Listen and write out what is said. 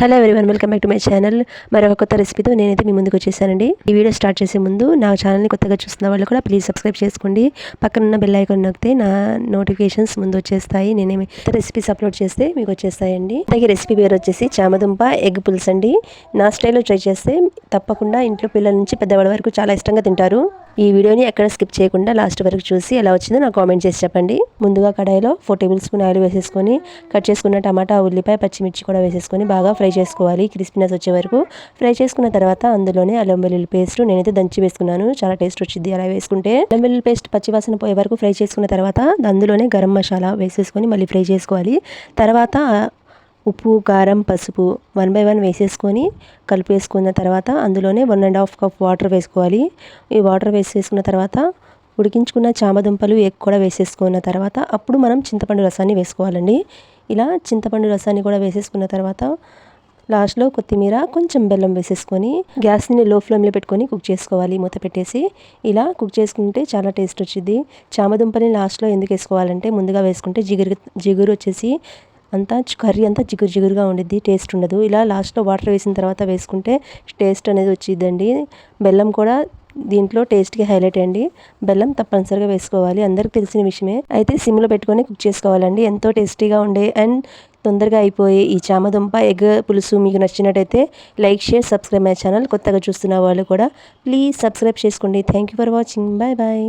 Hello everyone welcome back to my channel. మరొక కొత్త రెసిపీతో నేనైతే మీ ముందుకు వచ్చేసానండి. ఈ వీడియో స్టార్ట్ చేసే ముందు నా ఛానల్ని కొత్తగా చూస్తున్న వాళ్ళు కూడా ప్లీజ్ సబ్స్క్రైబ్ చేసుకోండి. పక్కన ఉన్న బెల్ ఐకాన్ నొక్కితే నా నోటిఫికేషన్స్ ముందు వచ్చేస్తాయి. నేనేమి రెసిపీస్ అప్లోడ్ చేస్తే మీకు వచ్చేస్తాయండి. అలాగే రెసిపీ పేరు వచ్చేసి చామదుంప ఎగ్ పులుసు అండి నా స్టైల్లో ట్రై చేస్తే తప్పకుండా ఇంట్లో పిల్లల నుంచి పెద్దవాళ్ళ వరకు చాలా ఇష్టంగా తింటారు. ఈ వీడియోని ఎక్కడ స్కిప్ చేయకుండా లాస్ట్ వరకు చూసి ఎలా వచ్చిందో నాకు కామెంట్ చేసి చెప్పండి. ముందుగా కడాయిలో ఫోర్ టేబుల్ స్పూన్ ఆయిల్ వేసేసుకొని కట్ చేసుకున్న టమాటా ఉల్లిపాయ పచ్చిమిర్చి కూడా వేసేసుకొని బాగా ఫ్రై చేసుకోవాలి. క్రిస్పీనెస్ వచ్చే వరకు ఫ్రై చేసుకున్న తర్వాత అందులోనే అల్లం వెల్లుల్లి పేస్ట్ నేనైతే దంచి వేసుకున్నాను. చాలా టేస్ట్ వచ్చింది అలా వేసుకుంటే. అల్లం వెల్లుల్లి పేస్ట్ పచ్చివాసన పోయే వరకు ఫ్రై చేసుకున్న తర్వాత అందులోనే గరం మసాలా వేసేసుకొని మళ్ళీ ఫ్రై చేసుకోవాలి. తర్వాత ఉప్పు కారం పసుపు వన్ బై వన్ వేసేసుకొని కలిపేసుకున్న తర్వాత అందులోనే one and half cup water వేసుకోవాలి. ఈ వాటర్ వేసేసుకున్న తర్వాత ఉడికించుకున్న చామదుంపలు ఎగ్ కూడా వేసేసుకున్న తర్వాత అప్పుడు మనం చింతపండు రసాన్ని వేసుకోవాలండి. ఇలా చింతపండు రసాన్ని కూడా వేసేసుకున్న తర్వాత లాస్ట్లో కొత్తిమీర కొంచెం బెల్లం వేసేసుకొని గ్యాస్ని లో ఫ్లేమ్లో పెట్టుకొని కుక్ చేసుకోవాలి మూత పెట్టేసి. ఇలా కుక్ చేసుకుంటే చాలా టేస్ట్ వచ్చింది చామదుంపని లాస్ట్లో ఎందుకు వేసుకోవాలంటే ముందుగా వేసుకుంటే జిగురు జిగురు వచ్చేసి అంతా కర్రీ అంతా జిగురు జిగురుగా ఉండిద్ది టేస్ట్ ఉండదు. ఇలా లాస్ట్లో వాటర్ వేసిన తర్వాత వేసుకుంటే టేస్ట్ అనేది వచ్చిందండి బెల్లం కూడా దీంట్లో టేస్ట్కి హైలైట్ అండి. బెల్లం తప్పనిసరిగా వేసుకోవాలి. అందరికి తెలిసిన విషయమే. అయితే సిమ్లో పెట్టుకొని కుక్ చేసుకోవాలండి. ఎంతో టేస్టీగా ఉండే అండ్ తొందరగా అయిపోయే ఈ చామదుంప ఎగ్ పులుసు మీకు నచ్చినట్టయితే like share subscribe my channel. కొత్తగా చూస్తున్న వాళ్ళు కూడా ప్లీజ్ సబ్స్క్రైబ్ చేసుకోండి. Thank you for watching. Bye bye.